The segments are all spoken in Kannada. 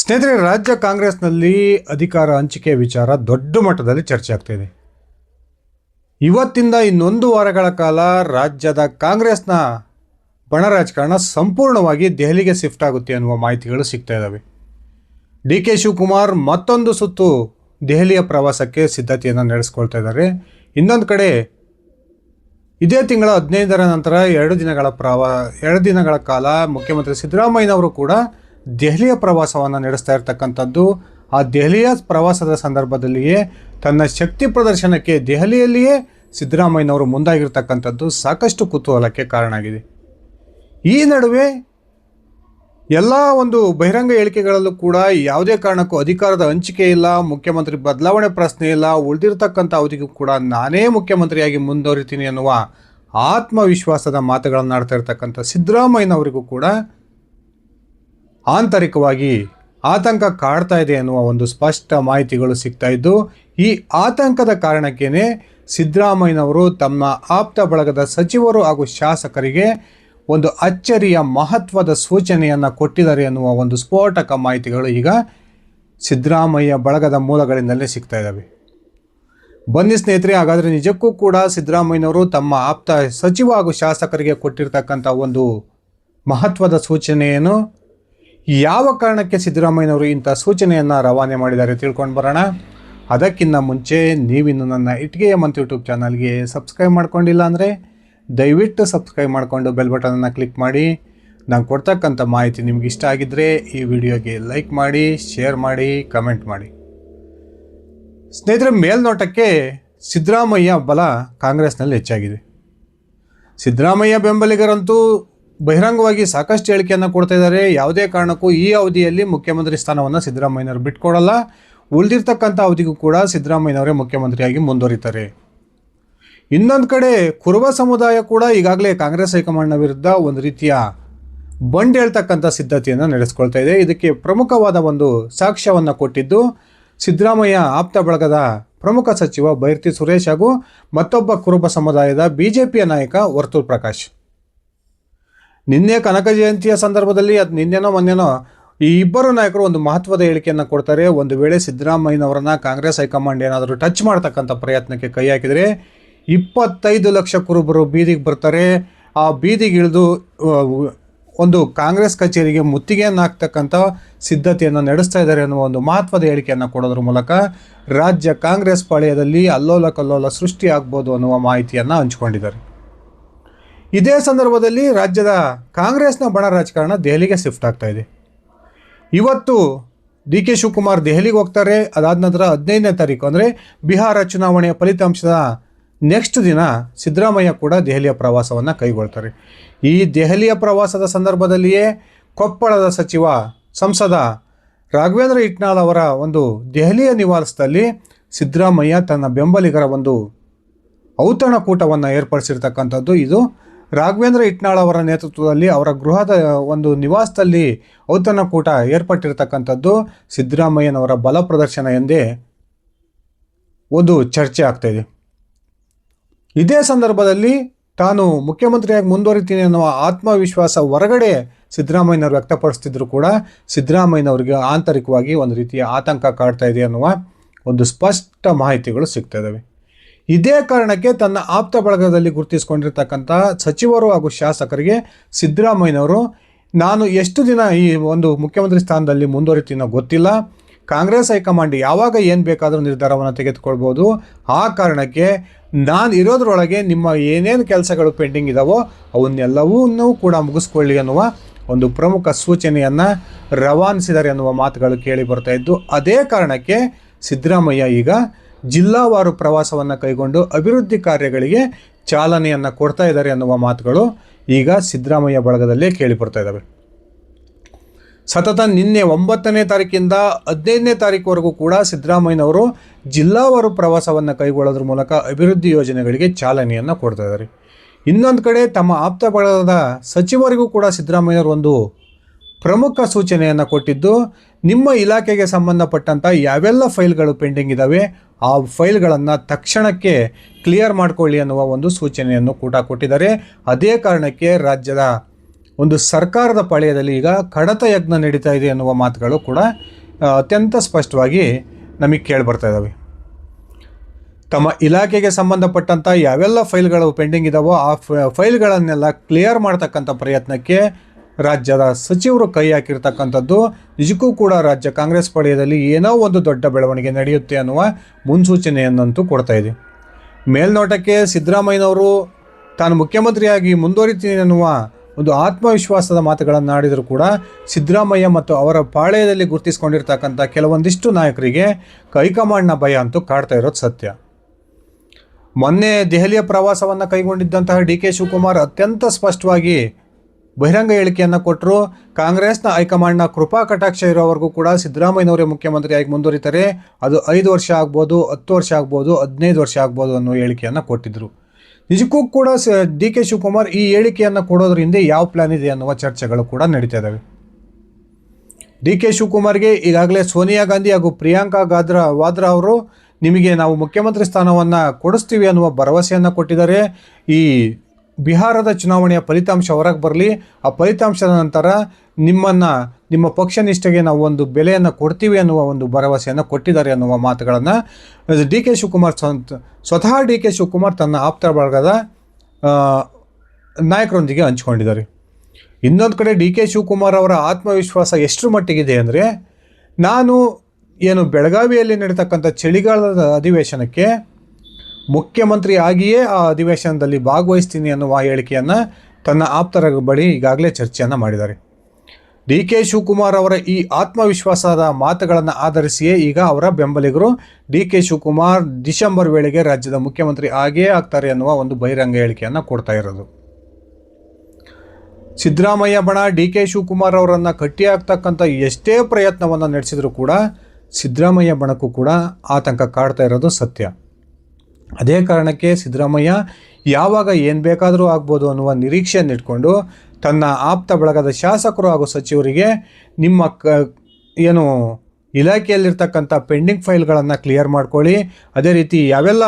ಸ್ನೇಹಿತರೆ, ರಾಜ್ಯ ಕಾಂಗ್ರೆಸ್ನಲ್ಲಿ ಅಧಿಕಾರ ಹಂಚಿಕೆ ವಿಚಾರ ದೊಡ್ಡ ಮಟ್ಟದಲ್ಲಿ ಚರ್ಚೆ ಆಗ್ತಾ ಇದೆ. ಇವತ್ತಿಂದ ಇನ್ನೊಂದು ವಾರಗಳ ಕಾಲ ರಾಜ್ಯದ ಕಾಂಗ್ರೆಸ್ನ ಬಣ ರಾಜಕಾರಣ ಸಂಪೂರ್ಣವಾಗಿ ದೆಹಲಿಗೆ ಶಿಫ್ಟ್ ಆಗುತ್ತೆ ಅನ್ನುವ ಮಾಹಿತಿಗಳು ಸಿಗ್ತಾ ಇದ್ದಾವೆ ಡಿ ಕೆ ಶಿವಕುಮಾರ್ ಮತ್ತೊಂದು ಸುತ್ತು ದೆಹಲಿಯ ಪ್ರವಾಸಕ್ಕೆ ಸಿದ್ಧತೆಯನ್ನು ನಡೆಸ್ಕೊಳ್ತಾ ಇದ್ದಾರೆ. ಇನ್ನೊಂದು ಕಡೆ, ಇದೇ ತಿಂಗಳ ಹದಿನೈದರ ನಂತರ ಎರಡು ದಿನಗಳ ಪ್ರವಾ, ಎರಡು ದಿನಗಳ ಕಾಲ ಮುಖ್ಯಮಂತ್ರಿ ಸಿದ್ದರಾಮಯ್ಯನವರು ಕೂಡ ದೆಹಲಿಯ ಪ್ರವಾಸವನ್ನು ನಡೆಸ್ತಾ ಇರತಕ್ಕಂಥದ್ದು, ಆ ದೆಹಲಿಯ ಪ್ರವಾಸದ ಸಂದರ್ಭದಲ್ಲಿಯೇ ತನ್ನ ಶಕ್ತಿ ಪ್ರದರ್ಶನಕ್ಕೆ ದೆಹಲಿಯಲ್ಲಿಯೇ ಸಿದ್ದರಾಮಯ್ಯನವರು ಮುಂದಾಗಿರ್ತಕ್ಕಂಥದ್ದು ಸಾಕಷ್ಟು ಕುತೂಹಲಕ್ಕೆ ಕಾರಣ ಆಗಿದೆ. ಈ ನಡುವೆ ಎಲ್ಲ ಒಂದು ಬಹಿರಂಗ ಹೇಳಿಕೆಗಳಲ್ಲೂ ಕೂಡ ಯಾವುದೇ ಕಾರಣಕ್ಕೂ ಅಧಿಕಾರದ ಹಂಚಿಕೆ ಇಲ್ಲ, ಮುಖ್ಯಮಂತ್ರಿ ಬದಲಾವಣೆ ಪ್ರಶ್ನೆ ಇಲ್ಲ, ಉಳಿದಿರ್ತಕ್ಕಂಥ ಅವಧಿಗೂ ಕೂಡ ನಾನೇ ಮುಖ್ಯಮಂತ್ರಿಯಾಗಿ ಮುಂದುವರಿತೀನಿ ಅನ್ನುವ ಆತ್ಮವಿಶ್ವಾಸದ ಮಾತುಗಳನ್ನು ಆಡ್ತಾ ಇರ್ತಕ್ಕಂಥ ಸಿದ್ದರಾಮಯ್ಯನವರಿಗೂ ಕೂಡ ಆಂತರಿಕವಾಗಿ ಆತಂಕ ಕಾಡ್ತಾ ಇದೆ ಎನ್ನುವ ಒಂದು ಸ್ಪಷ್ಟ ಮಾಹಿತಿಗಳು ಸಿಗ್ತಾ ಇದ್ದು, ಈ ಆತಂಕದ ಕಾರಣಕ್ಕೇನೆ ಸಿದ್ದರಾಮಯ್ಯನವರು ತಮ್ಮ ಆಪ್ತ ಬಳಗದ ಸಚಿವರು ಹಾಗೂ ಶಾಸಕರಿಗೆ ಒಂದು ಅಚ್ಚರಿಯ ಮಹತ್ವದ ಸೂಚನೆಯನ್ನು ಕೊಟ್ಟಿದ್ದಾರೆ ಎನ್ನುವ ಒಂದು ಸ್ಫೋಟಕ ಮಾಹಿತಿಗಳು ಈಗ ಸಿದ್ದರಾಮಯ್ಯ ಬಳಗದ ಮೂಲಗಳಿಂದಲೇ ಸಿಗ್ತಾ ಇದ್ದಾವೆ ಬನ್ನಿ ಸ್ನೇಹಿತರೆ, ಹಾಗಾದರೆ ನಿಜಕ್ಕೂ ಕೂಡ ಸಿದ್ದರಾಮಯ್ಯನವರು ತಮ್ಮ ಆಪ್ತ ಸಚಿವ ಹಾಗೂ ಶಾಸಕರಿಗೆ ಕೊಟ್ಟಿರ್ತಕ್ಕಂಥ ಒಂದು ಮಹತ್ವದ ಸೂಚನೆಯನ್ನು ಯಾವ ಕಾರಣಕ್ಕೆ ಸಿದ್ದರಾಮಯ್ಯನವರು ಇಂಥ ಸೂಚನೆಯನ್ನು ರವಾನೆ ಮಾಡಿದ್ದಾರೆ ತಿಳ್ಕೊಂಡು ಬರೋಣ. ಅದಕ್ಕಿಂತ ಮುಂಚೆ ನೀವಿನ್ನು ನನ್ನ ಇಟ್ಗೆಯ ಮಂತ್ ಯೂಟ್ಯೂಬ್ ಚಾನಲ್ಗೆ ಸಬ್ಸ್ಕ್ರೈಬ್ ಮಾಡ್ಕೊಂಡಿಲ್ಲ ಅಂದರೆ ದಯವಿಟ್ಟು ಸಬ್ಸ್ಕ್ರೈಬ್ ಮಾಡಿಕೊಂಡು ಬೆಲ್ ಬಟನನ್ನು ಕ್ಲಿಕ್ ಮಾಡಿ. ನಾನು ಕೊಡ್ತಕ್ಕಂಥ ಮಾಹಿತಿ ನಿಮ್ಗೆ ಇಷ್ಟ ಆಗಿದ್ದರೆ ಈ ವಿಡಿಯೋಗೆ ಲೈಕ್ ಮಾಡಿ, ಶೇರ್ ಮಾಡಿ, ಕಮೆಂಟ್ ಮಾಡಿ. ಸ್ನೇಹಿತರೆ, ಮೇಲ್ನೋಟಕ್ಕೆ ಸಿದ್ದರಾಮಯ್ಯ ಬಲ ಕಾಂಗ್ರೆಸ್ನಲ್ಲಿ ಹೆಚ್ಚಾಗಿದೆ. ಸಿದ್ದರಾಮಯ್ಯ ಬೆಂಬಲಿಗರಂತೂ ಬಹಿರಂಗವಾಗಿ ಸಾಕಷ್ಟು ಹೇಳಿಕೆಯನ್ನು ಕೊಡ್ತಾ ಇದ್ದಾರೆ. ಯಾವುದೇ ಕಾರಣಕ್ಕೂ ಈ ಅವಧಿಯಲ್ಲಿ ಮುಖ್ಯಮಂತ್ರಿ ಸ್ಥಾನವನ್ನು ಸಿದ್ದರಾಮಯ್ಯನವರು ಬಿಟ್ಕೊಡಲ್ಲ. ಉಳಿದಿರ್ತಕ್ಕಂಥ ಅವಧಿಗೂ ಕೂಡ ಸಿದ್ದರಾಮಯ್ಯನವರೇ ಮುಖ್ಯಮಂತ್ರಿಯಾಗಿ ಮುಂದುವರಿತಾರೆ. ಇನ್ನೊಂದು ಕಡೆ ಕುರುಬ ಸಮುದಾಯ ಕೂಡ ಈಗಾಗಲೇ ಕಾಂಗ್ರೆಸ್ ಹೈಕಮಾಂಡ್ನ ವಿರುದ್ಧ ಒಂದು ರೀತಿಯ ಬಂಡ್ ಹೇಳ್ತಕ್ಕಂಥ ಸಿದ್ಧತೆಯನ್ನು ನಡೆಸ್ಕೊಳ್ತಾ ಇದೆ. ಇದಕ್ಕೆ ಪ್ರಮುಖವಾದ ಒಂದು ಸಾಕ್ಷ್ಯವನ್ನು ಕೊಟ್ಟಿದ್ದು ಸಿದ್ದರಾಮಯ್ಯ ಆಪ್ತ ಬಳಗದ ಪ್ರಮುಖ ಸಚಿವ ಬೈರ್ತಿ ಸುರೇಶ್ ಹಾಗೂ ಮತ್ತೊಬ್ಬ ಕುರುಬ ಸಮುದಾಯದ ಬಿ ನಾಯಕ ವರ್ತೂರ್ ಪ್ರಕಾಶ್. ನಿನ್ನೆ ಕನಕ ಜಯಂತಿಯ ಸಂದರ್ಭದಲ್ಲಿ ಅದು ನಿನ್ನೆನೋ ಮೊನ್ನೆನೋ ಈ ಇಬ್ಬರು ನಾಯಕರು ಒಂದು ಮಹತ್ವದ ಹೇಳಿಕೆಯನ್ನು ಕೊಡ್ತಾರೆ. ಒಂದು ವೇಳೆ ಸಿದ್ದರಾಮಯ್ಯನವರನ್ನ ಕಾಂಗ್ರೆಸ್ ಹೈಕಮಾಂಡ್ ಏನಾದರೂ ಟಚ್ ಮಾಡ್ತಕ್ಕಂಥ ಪ್ರಯತ್ನಕ್ಕೆ ಕೈ ಹಾಕಿದರೆ ಇಪ್ಪತ್ತೈದು ಲಕ್ಷ ಕುರುಬರು ಬೀದಿಗೆ ಬರ್ತಾರೆ. ಆ ಬೀದಿಗೆ ಇಳಿದು ಒಂದು ಕಾಂಗ್ರೆಸ್ ಕಚೇರಿಗೆ ಮುತ್ತಿಗೆಯನ್ನು ಹಾಕ್ತಕ್ಕಂಥ ಸಿದ್ಧತೆಯನ್ನು ನಡೆಸ್ತಾ ಇದ್ದಾರೆ ಅನ್ನುವ ಒಂದು ಮಹತ್ವದ ಹೇಳಿಕೆಯನ್ನು ಕೊಡೋದ್ರ ಮೂಲಕ ರಾಜ್ಯ ಕಾಂಗ್ರೆಸ್ ಪಾಳೆಯದಲ್ಲಿ ಅಲ್ಲೋಲ ಕಲ್ಲೋಲ ಸೃಷ್ಟಿ ಆಗ್ಬೋದು ಅನ್ನುವ ಮಾಹಿತಿಯನ್ನು ಹಂಚಿಕೊಂಡಿದ್ದಾರೆ. ಇದೇ ಸಂದರ್ಭದಲ್ಲಿ ರಾಜ್ಯದ ಕಾಂಗ್ರೆಸ್ನ ಬಣ ರಾಜಕಾರಣ ದೆಹಲಿಗೆ ಶಿಫ್ಟ್ ಆಗ್ತಾ ಇದೆ. ಇವತ್ತು ಡಿ ಕೆ ಶಿವಕುಮಾರ್ ದೆಹಲಿಗೆ ಹೋಗ್ತಾರೆ. ಅದಾದ ನಂತರ ಹದಿನೈದನೇ ತಾರೀಕು ಅಂದರೆ ಬಿಹಾರ ಚುನಾವಣೆಯ ಫಲಿತಾಂಶದ ನೆಕ್ಸ್ಟ್ ದಿನ ಸಿದ್ದರಾಮಯ್ಯ ಕೂಡ ದೆಹಲಿಯ ಪ್ರವಾಸವನ್ನು ಕೈಗೊಳ್ತಾರೆ. ಈ ದೆಹಲಿಯ ಪ್ರವಾಸದ ಸಂದರ್ಭದಲ್ಲಿಯೇ ಕೊಪ್ಪಳದ ಸಚಿವ ಸಂಸದ ರಾಘವೇಂದ್ರ ಇಟ್ನಾಳ್ ಅವರ ಒಂದು ದೆಹಲಿಯ ನಿವಾಸದಲ್ಲಿ ಸಿದ್ದರಾಮಯ್ಯ ತನ್ನ ಬೆಂಬಲಿಗರ ಒಂದು ಔತಣಕೂಟವನ್ನು ಏರ್ಪಡಿಸಿರ್ತಕ್ಕಂಥದ್ದು. ಇದು ರಾಘವೇಂದ್ರ ಇಟ್ನಾಳ್ ಅವರ ನೇತೃತ್ವದಲ್ಲಿ ಅವರ ಗೃಹದ ಒಂದು ನಿವಾಸದಲ್ಲಿ ಔತಣಕೂಟ ಏರ್ಪಟ್ಟಿರತಕ್ಕಂಥದ್ದು. ಸಿದ್ದರಾಮಯ್ಯನವರ ಬಲ ಪ್ರದರ್ಶನ ಎಂದೇ ಒಂದು ಚರ್ಚೆ ಆಗ್ತಾ ಇದೆ. ಇದೇ ಸಂದರ್ಭದಲ್ಲಿ ತಾನು ಮುಖ್ಯಮಂತ್ರಿಯಾಗಿ ಮುಂದುವರಿತೀನಿ ಅನ್ನುವ ಆತ್ಮವಿಶ್ವಾಸ ಹೊರಗಡೆ ಸಿದ್ದರಾಮಯ್ಯನವರು ವ್ಯಕ್ತಪಡಿಸ್ತಿದ್ರು ಕೂಡ ಸಿದ್ದರಾಮಯ್ಯನವರಿಗೆ ಆಂತರಿಕವಾಗಿ ಒಂದು ರೀತಿಯ ಆತಂಕ ಕಾಡ್ತಾ ಇದೆ ಅನ್ನುವ ಒಂದು ಸ್ಪಷ್ಟ ಮಾಹಿತಿಗಳು ಸಿಗ್ತಾ ಇದ್ದಾವೆ ಇದೇ ಕಾರಣಕ್ಕೆ ತನ್ನ ಆಪ್ತ ಬಳಗದಲ್ಲಿ ಗುರುತಿಸಿಕೊಂಡಿರ್ತಕ್ಕಂಥ ಸಚಿವರು ಹಾಗೂ ಶಾಸಕರಿಗೆ ಸಿದ್ದರಾಮಯ್ಯನವರು, ನಾನು ಎಷ್ಟು ದಿನ ಈ ಒಂದು ಮುಖ್ಯಮಂತ್ರಿ ಸ್ಥಾನದಲ್ಲಿ ಮುಂದುವರಿತೀನೋ ಗೊತ್ತಿಲ್ಲ. ಕಾಂಗ್ರೆಸ್ ಹೈಕಮಾಂಡ್ ಯಾವಾಗ ಏನು ಬೇಕಾದರೂ ನಿರ್ಧಾರವನ್ನು ತೆಗೆದುಕೊಳ್ಬೋದು. ಆ ಕಾರಣಕ್ಕೆ ನಾನು ಇರೋದ್ರೊಳಗೆ ನಿಮ್ಮ ಏನೇನು ಕೆಲಸಗಳು ಪೆಂಡಿಂಗ್ ಇದ್ದಾವೋ ಅವನ್ನೆಲ್ಲವೂ ಕೂಡ ಮುಗಿಸ್ಕೊಳ್ಳಿ ಅನ್ನುವ ಒಂದು ಪ್ರಮುಖ ಸೂಚನೆಯನ್ನು ರವಾನಿಸಿದ್ದಾರೆ ಅನ್ನುವ ಮಾತುಗಳು ಕೇಳಿ ಬರ್ತಾ ಇದ್ದು, ಅದೇ ಕಾರಣಕ್ಕೆ ಸಿದ್ದರಾಮಯ್ಯ ಈಗ ಜಿಲ್ಲಾವಾರು ಪ್ರವಾಸವನ್ನು ಕೈಗೊಂಡು ಅಭಿವೃದ್ಧಿ ಕಾರ್ಯಗಳಿಗೆ ಚಾಲನೆಯನ್ನು ಕೊಡ್ತಾ ಇದ್ದಾರೆ ಅನ್ನುವ ಮಾತುಗಳು ಈಗ ಸಿದ್ದರಾಮಯ್ಯ ಬಳಗದಲ್ಲೇ ಕೇಳಿ ಬರ್ತಾ ಇದ್ದಾವೆ ಸತತ ನಿನ್ನೆ ಒಂಬತ್ತನೇ ತಾರೀಕಿಂದ ಹದಿನೈದನೇ ತಾರೀಕುವರೆಗೂ ಕೂಡ ಸಿದ್ದರಾಮಯ್ಯನವರು ಜಿಲ್ಲಾವಾರು ಪ್ರವಾಸವನ್ನು ಕೈಗೊಳ್ಳೋದ್ರ ಮೂಲಕ ಅಭಿವೃದ್ಧಿ ಯೋಜನೆಗಳಿಗೆ ಚಾಲನೆಯನ್ನು ಕೊಡ್ತಾ ಇದ್ದಾರೆ. ಇನ್ನೊಂದು ಕಡೆ ತಮ್ಮ ಆಪ್ತ ಬಳಗದ ಸಚಿವರಿಗೂ ಕೂಡ ಸಿದ್ದರಾಮಯ್ಯವರು ಒಂದು ಪ್ರಮುಖ ಸೂಚನೆಯನ್ನು ಕೊಟ್ಟಿದ್ದು, ನಿಮ್ಮ ಇಲಾಖೆಗೆ ಸಂಬಂಧಪಟ್ಟಂಥ ಯಾವೆಲ್ಲ ಫೈಲ್ಗಳು ಪೆಂಡಿಂಗ್ ಇದ್ದಾವೆ ಆ ಫೈಲ್ಗಳನ್ನು ತಕ್ಷಣಕ್ಕೆ ಕ್ಲಿಯರ್ ಮಾಡಿಕೊಳ್ಳಿ ಅನ್ನುವ ಒಂದು ಸೂಚನೆಯನ್ನು ಕೂಡ ಕೊಟ್ಟಿದ್ದಾರೆ. ಅದೇ ಕಾರಣಕ್ಕೆ ರಾಜ್ಯದ ಒಂದು ಸರ್ಕಾರದ ಪಾಳ್ಯದಲ್ಲಿ ಈಗ ಕಡತ ಯಜ್ಞ ನಡೀತಾ ಇದೆ ಅನ್ನುವ ಮಾತುಗಳು ಕೂಡ ಅತ್ಯಂತ ಸ್ಪಷ್ಟವಾಗಿ ನಮಗೆ ಕೇಳಿಬರ್ತಾ ಇದ್ದಾವೆ ತಮ್ಮ ಇಲಾಖೆಗೆ ಸಂಬಂಧಪಟ್ಟಂಥ ಯಾವೆಲ್ಲ ಫೈಲ್ಗಳು ಪೆಂಡಿಂಗ್ ಇದ್ದಾವೋ ಆ ಫೈಲ್ಗಳನ್ನೆಲ್ಲ ಕ್ಲಿಯರ್ ಮಾಡ್ತಕ್ಕಂಥ ಪ್ರಯತ್ನಕ್ಕೆ ರಾಜ್ಯದ ಸಚಿವರು ಕೈ ಹಾಕಿರ್ತಕ್ಕಂಥದ್ದು ನಿಜಕ್ಕೂ ಕೂಡ ರಾಜ್ಯ ಕಾಂಗ್ರೆಸ್ ವಲಯದಲ್ಲಿ ಏನೋ ಒಂದು ದೊಡ್ಡ ಬೆಳವಣಿಗೆ ನಡೆಯುತ್ತೆ ಅನ್ನುವ ಮುನ್ಸೂಚನೆಯನ್ನಂತೂ ಕೊಡ್ತಾ ಇದೆ. ಮೇಲ್ನೋಟಕ್ಕೆ ಸಿದ್ದರಾಮಯ್ಯನವರು ತಾನು ಮುಖ್ಯಮಂತ್ರಿಯಾಗಿ ಮುಂದುವರಿತೀನಿ ಅನ್ನುವ ಒಂದು ಆತ್ಮವಿಶ್ವಾಸದ ಮಾತುಗಳನ್ನು ಆಡಿದರೂ ಕೂಡ ಸಿದ್ದರಾಮಯ್ಯ ಮತ್ತು ಅವರ ಪಾಳೆಯದಲ್ಲಿ ಗುರುತಿಸಿಕೊಂಡಿರ್ತಕ್ಕಂಥ ಕೆಲವೊಂದಿಷ್ಟು ನಾಯಕರಿಗೆ ಕೈಕಮಾಂಡ್ನ ಭಯ ಅಂತೂ ಕಾಡ್ತಾ ಇರೋದು ಸತ್ಯ. ಮೊನ್ನೆ ದೆಹಲಿಯ ಪ್ರವಾಸವನ್ನು ಕೈಗೊಂಡಿದ್ದಂತಹ ಡಿ ಕೆ ಶಿವಕುಮಾರ್ ಅತ್ಯಂತ ಸ್ಪಷ್ಟವಾಗಿ ಬಹಿರಂಗ ಹೇಳಿಕೆಯನ್ನು ಕೊಟ್ಟರು ಕಾಂಗ್ರೆಸ್ನ ಹೈಕಮಾಂಡ್ನ ಕೃಪಾ ಕಟಾಕ್ಷ ಇರೋವರೆಗೂ ಕೂಡ ಸಿದ್ದರಾಮಯ್ಯನವರೇ ಮುಖ್ಯಮಂತ್ರಿಯಾಗಿ ಮುಂದುವರಿತಾರೆ. ಅದು ಐದು ವರ್ಷ ಆಗ್ಬೋದು, ಹತ್ತು ವರ್ಷ ಆಗ್ಬೋದು, ಹದಿನೈದು ವರ್ಷ ಆಗ್ಬೋದು ಅನ್ನೋ ಹೇಳಿಕೆಯನ್ನು ಕೊಟ್ಟಿದ್ದರು ನಿಜಕ್ಕೂ ಕೂಡ ಡಿ ಕೆ ಶಿವಕುಮಾರ್ ಈ ಹೇಳಿಕೆಯನ್ನು ಕೊಡೋದ್ರ ಹಿಂದೆ ಯಾವ ಪ್ಲಾನ್ ಇದೆ ಅನ್ನುವ ಚರ್ಚೆಗಳು ಕೂಡ ನಡೀತಾ ಇದ್ದಾವೆ ಡಿ ಕೆ ಶಿವಕುಮಾರ್ಗೆ ಈಗಾಗಲೇ ಸೋನಿಯಾ ಗಾಂಧಿ ಹಾಗೂ ಪ್ರಿಯಾಂಕಾ ಗಾದ್ರಾ, ವಾದ್ರಾ ಅವರು ನಿಮಗೆ ನಾವು ಮುಖ್ಯಮಂತ್ರಿ ಸ್ಥಾನವನ್ನು ಕೊಡಿಸ್ತೀವಿ ಅನ್ನುವ ಭರವಸೆಯನ್ನು ಕೊಟ್ಟಿದ್ದಾರೆ. ಈ ಬಿಹಾರದ ಚುನಾವಣೆಯ ಫಲಿತಾಂಶ ಹೊರಗೆ ಬರಲಿ, ಆ ಫಲಿತಾಂಶದ ನಂತರ ನಿಮ್ಮನ್ನು, ನಿಮ್ಮ ಪಕ್ಷ ನಿಷ್ಠೆಗೆ ನಾವು ಒಂದು ಬೆಲೆಯನ್ನು ಕೊಡ್ತೀವಿ ಅನ್ನುವ ಒಂದು ಭರವಸೆಯನ್ನು ಕೊಟ್ಟಿದ್ದಾರೆ ಅನ್ನುವ ಮಾತುಗಳನ್ನು ಡಿ ಕೆ ಶಿವಕುಮಾರ್ ಸ್ವಂತ ಡಿ ಕೆ ಶಿವಕುಮಾರ್ ತನ್ನ ಆಪ್ತ ಬಳಗದ ನಾಯಕರೊಂದಿಗೆ ಹಂಚಿಕೊಂಡಿದ್ದಾರೆ. ಇನ್ನೊಂದು ಕಡೆ ಡಿ ಕೆ ಶಿವಕುಮಾರ್ ಅವರ ಆತ್ಮವಿಶ್ವಾಸ ಎಷ್ಟರ ಮಟ್ಟಿಗಿದೆ ಅಂದರೆ, ನಾನು ಏನು ಬೆಳಗಾವಿಯಲ್ಲಿ ನಡೀತಕ್ಕಂಥ ಚಳಿಗಾಲದ ಅಧಿವೇಶನಕ್ಕೆ ಮುಖ್ಯಮಂತ್ರಿ ಆಗಿಯೇ ಆ ಅಧಿವೇಶನದಲ್ಲಿ ಭಾಗವಹಿಸ್ತೀನಿ ಅನ್ನುವ ಹೇಳಿಕೆಯನ್ನು ತನ್ನ ಆಪ್ತರ ಬಳಿ ಈಗಾಗಲೇ ಚರ್ಚೆಯನ್ನು ಮಾಡಿದ್ದಾರೆ. ಡಿ ಕೆ ಶಿವಕುಮಾರ್ ಅವರ ಈ ಆತ್ಮವಿಶ್ವಾಸದ ಮಾತುಗಳನ್ನು ಆಧರಿಸಿಯೇ ಈಗ ಅವರ ಬೆಂಬಲಿಗರು ಡಿ ಕೆ ಶಿವಕುಮಾರ್ ಡಿಸೆಂಬರ್ ವೇಳೆಗೆ ರಾಜ್ಯದ ಮುಖ್ಯಮಂತ್ರಿ ಆಗಿಯೇ ಆಗ್ತಾರೆ ಅನ್ನುವ ಒಂದು ಬಹಿರಂಗ ಹೇಳಿಕೆಯನ್ನು ಕೊಡ್ತಾ ಇರೋದು. ಸಿದ್ದರಾಮಯ್ಯ ಬಣ ಡಿ ಕೆ ಶಿವಕುಮಾರ್ ಅವರನ್ನು ಕಟ್ಟಿ ಹಾಕ್ತಕ್ಕಂಥ ಎಷ್ಟೇ ಪ್ರಯತ್ನವನ್ನು ನಡೆಸಿದರೂ ಕೂಡ ಸಿದ್ದರಾಮಯ್ಯ ಬಣಕ್ಕೂ ಕೂಡ ಆತಂಕ ಕಾಡ್ತಾ ಇರೋದು ಸತ್ಯ. ಅದೇ ಕಾರಣಕ್ಕೆ ಸಿದ್ದರಾಮಯ್ಯ ಯಾವಾಗ ಏನು ಬೇಕಾದರೂ ಆಗ್ಬೋದು ಅನ್ನುವ ನಿರೀಕ್ಷೆಯನ್ನು ಇಟ್ಕೊಂಡು ತನ್ನ ಆಪ್ತ ಬಳಗದ ಶಾಸಕರು ಹಾಗೂ ಸಚಿವರಿಗೆ ನಿಮ್ಮ ಕ, ಏನು ಇಲಾಖೆಯಲ್ಲಿರ್ತಕ್ಕಂಥ ಪೆಂಡಿಂಗ್ ಫೈಲ್ಗಳನ್ನು ಕ್ಲಿಯರ್ ಮಾಡ್ಕೊಳ್ಳಿ. ಅದೇ ರೀತಿ ಯಾವೆಲ್ಲ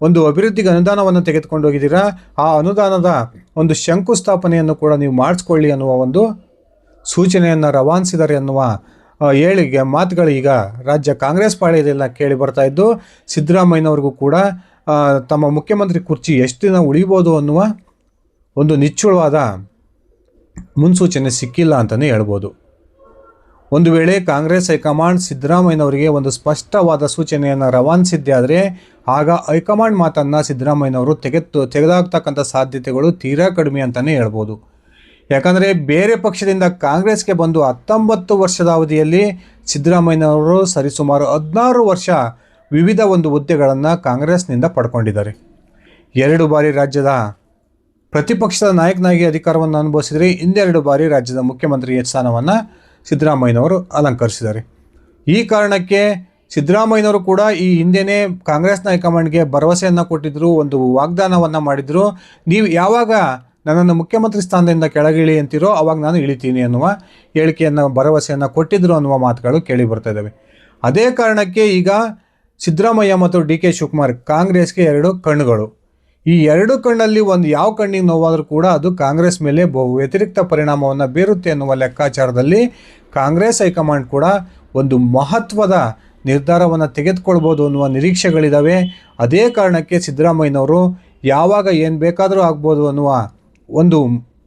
ಒಂದು ಅಭಿವೃದ್ಧಿಗೆ ಅನುದಾನವನ್ನು ತೆಗೆದುಕೊಂಡು ಹೋಗಿದ್ದೀರಾ, ಆ ಅನುದಾನದ ಒಂದು ಶಂಕುಸ್ಥಾಪನೆಯನ್ನು ಕೂಡ ನೀವು ಮಾಡಿಸ್ಕೊಳ್ಳಿ ಅನ್ನುವ ಒಂದು ಸೂಚನೆಯನ್ನು ರವಾನಿಸಿದ್ದಾರೆ ಅನ್ನುವ ಏಳಿಗೆ ಮಾತುಗಳು ಈಗ ರಾಜ್ಯ ಕಾಂಗ್ರೆಸ್ ಪಾಳ್ಯದೆಲ್ಲ ಕೇಳಿ ಬರ್ತಾ ಇದ್ದು, ಸಿದ್ದರಾಮಯ್ಯನವ್ರಿಗೂ ಕೂಡ ತಮ್ಮ ಮುಖ್ಯಮಂತ್ರಿ ಕುರ್ಚಿ ಎಷ್ಟು ದಿನ ಉಳಿಬೋದು ಅನ್ನುವ ಒಂದು ನಿಚ್ಚುಳವಾದ ಮುನ್ಸೂಚನೆ ಸಿಕ್ಕಿಲ್ಲ ಅಂತಲೇ ಹೇಳ್ಬೋದು. ಒಂದು ವೇಳೆ ಕಾಂಗ್ರೆಸ್ ಹೈಕಮಾಂಡ್ ಸಿದ್ದರಾಮಯ್ಯನವರಿಗೆ ಒಂದು ಸ್ಪಷ್ಟವಾದ ಸೂಚನೆಯನ್ನು ರವಾನಿಸಿದ್ದೇ ಆದರೆ, ಆಗ ಹೈಕಮಾಂಡ್ ಮಾತನ್ನು ಸಿದ್ದರಾಮಯ್ಯನವರು ತೆಗೆದು ತೆಗೆದಾಕ್ತಕ್ಕಂಥ ಸಾಧ್ಯತೆಗಳು ತೀರಾ ಕಡಿಮೆ ಅಂತಲೇ ಹೇಳ್ಬೋದು. ಯಾಕಂದರೆ ಬೇರೆ ಪಕ್ಷದಿಂದ ಕಾಂಗ್ರೆಸ್ಗೆ ಬಂದು ಹತ್ತೊಂಬತ್ತು ವರ್ಷದ ಅವಧಿಯಲ್ಲಿ ಸಿದ್ದರಾಮಯ್ಯನವರು ಸರಿಸುಮಾರು ಹದಿನಾರು ವರ್ಷ ವಿವಿಧ ಒಂದು ಹುದ್ದೆಗಳನ್ನು ಕಾಂಗ್ರೆಸ್ನಿಂದ ಪಡ್ಕೊಂಡಿದ್ದಾರೆ. ಎರಡು ಬಾರಿ ರಾಜ್ಯದ ಪ್ರತಿಪಕ್ಷದ ನಾಯಕನಾಗಿ ಅಧಿಕಾರವನ್ನು ಅನುಭವಿಸಿದರೆ ಇನ್ನೆರಡು ಬಾರಿ ರಾಜ್ಯದ ಮುಖ್ಯಮಂತ್ರಿ ಸ್ಥಾನವನ್ನು ಸಿದ್ದರಾಮಯ್ಯನವರು ಅಲಂಕರಿಸಿದ್ದಾರೆ. ಈ ಕಾರಣಕ್ಕೆ ಸಿದ್ದರಾಮಯ್ಯನವರು ಕೂಡ ಈ ಹಿಂದೆನೇ ಕಾಂಗ್ರೆಸ್ನ ಹೈಕಮಾಂಡ್ಗೆ ಭರವಸೆಯನ್ನು ಕೊಟ್ಟಿದ್ದರು ಒಂದು ವಾಗ್ದಾನವನ್ನು ಮಾಡಿದರು. ನೀವು ಯಾವಾಗ ನನ್ನನ್ನು ಮುಖ್ಯಮಂತ್ರಿ ಸ್ಥಾನದಿಂದ ಕೆಳಗಿಳಿ ಅಂತಿರೋ ಅವಾಗ ನಾನು ಇಳಿತೀನಿ ಅನ್ನುವ ಹೇಳಿಕೆಯನ್ನು, ಭರವಸೆಯನ್ನು ಕೊಟ್ಟಿದ್ದರು ಅನ್ನುವ ಮಾತುಗಳು ಕೇಳಿ ಬರ್ತಾ ಇದ್ದಾವೆ. ಅದೇ ಕಾರಣಕ್ಕೆ ಈಗ ಸಿದ್ದರಾಮಯ್ಯ ಮತ್ತು ಡಿ ಕೆ ಶಿವಕುಮಾರ್ ಕಾಂಗ್ರೆಸ್ಗೆ ಎರಡು ಕಣ್ಣುಗಳು. ಈ ಎರಡು ಕಣ್ಣಲ್ಲಿ ಒಂದು ಯಾವ ಕಣ್ಣಿಗೆ ನೋವಾದರೂ ಕೂಡ ಅದು ಕಾಂಗ್ರೆಸ್ ಮೇಲೆ ಬಹು ವ್ಯತಿರಿಕ್ತ ಪರಿಣಾಮವನ್ನು ಬೀರುತ್ತೆ ಎನ್ನುವ ಲೆಕ್ಕಾಚಾರದಲ್ಲಿ ಕಾಂಗ್ರೆಸ್ ಹೈಕಮಾಂಡ್ ಕೂಡ ಒಂದು ಮಹತ್ವದ ನಿರ್ಧಾರವನ್ನು ತೆಗೆದುಕೊಳ್ಬೋದು ಅನ್ನುವ ನಿರೀಕ್ಷೆಗಳಿದ್ದಾವೆ ಅದೇ ಕಾರಣಕ್ಕೆ ಸಿದ್ದರಾಮಯ್ಯನವರು ಯಾವಾಗ ಏನು ಬೇಕಾದರೂ ಆಗ್ಬೋದು ಅನ್ನುವ ಒಂದು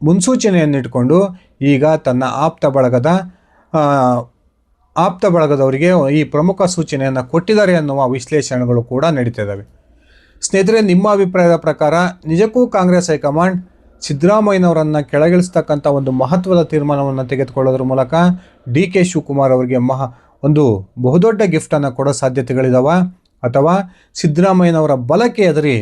ಮುನ್ಸೂಚನೆಯನ್ನಿಟ್ಕೊಂಡು ಈಗ ತನ್ನ ಆಪ್ತ ಬಳಗದ ಆಪ್ತ ಬಳಗದವರಿಗೆ ಈ ಪ್ರಮುಖ ಸೂಚನೆಯನ್ನು ಕೊಟ್ಟಿದ್ದಾರೆ ಅನ್ನುವ ವಿಶ್ಲೇಷಣೆಗಳು ಕೂಡ ನಡೀತಿದ್ದಾವೆ. ಸ್ನೇಹಿತರೆ, ನಿಮ್ಮ ಅಭಿಪ್ರಾಯದ ಪ್ರಕಾರ ನಿಜಕ್ಕೂ ಕಾಂಗ್ರೆಸ್ ಹೈಕಮಾಂಡ್ ಸಿದ್ದರಾಮಯ್ಯನವರನ್ನು ಕೆಳಗಿಳಿಸ್ತಕ್ಕಂಥ ಒಂದು ಮಹತ್ವದ ತೀರ್ಮಾನವನ್ನು ತೆಗೆದುಕೊಳ್ಳೋದ್ರ ಮೂಲಕ ಡಿ ಕೆ ಶಿವಕುಮಾರ್ ಅವರಿಗೆ ಮಹ ಒಂದು ಬಹುದೊಡ್ಡ ಗಿಫ್ಟನ್ನು ಕೊಡೋ ಸಾಧ್ಯತೆಗಳಿದಾವ? ಅಥವಾ ಸಿದ್ದರಾಮಯ್ಯನವರ ಬಲಕ್ಕೆ ಎದರಿ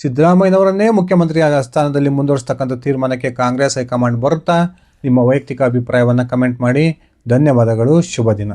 ಸಿದ್ದರಾಮಯ್ಯನವರನ್ನೇ ಮುಖ್ಯಮಂತ್ರಿ ಸ್ಥಾನದಲ್ಲಿ ಮುಂದುವರಿಸ್ತಕ್ಕಂಥ ತೀರ್ಮಾನಕ್ಕೆ ಕಾಂಗ್ರೆಸ್ ಹೈಕಮಾಂಡ್ ಬರುತ್ತಾ? ನಿಮ್ಮ ವೈಯಕ್ತಿಕ ಅಭಿಪ್ರಾಯವನ್ನು ಕಮೆಂಟ್ ಮಾಡಿ. ಧನ್ಯವಾದಗಳು ಶುಭ ದಿನ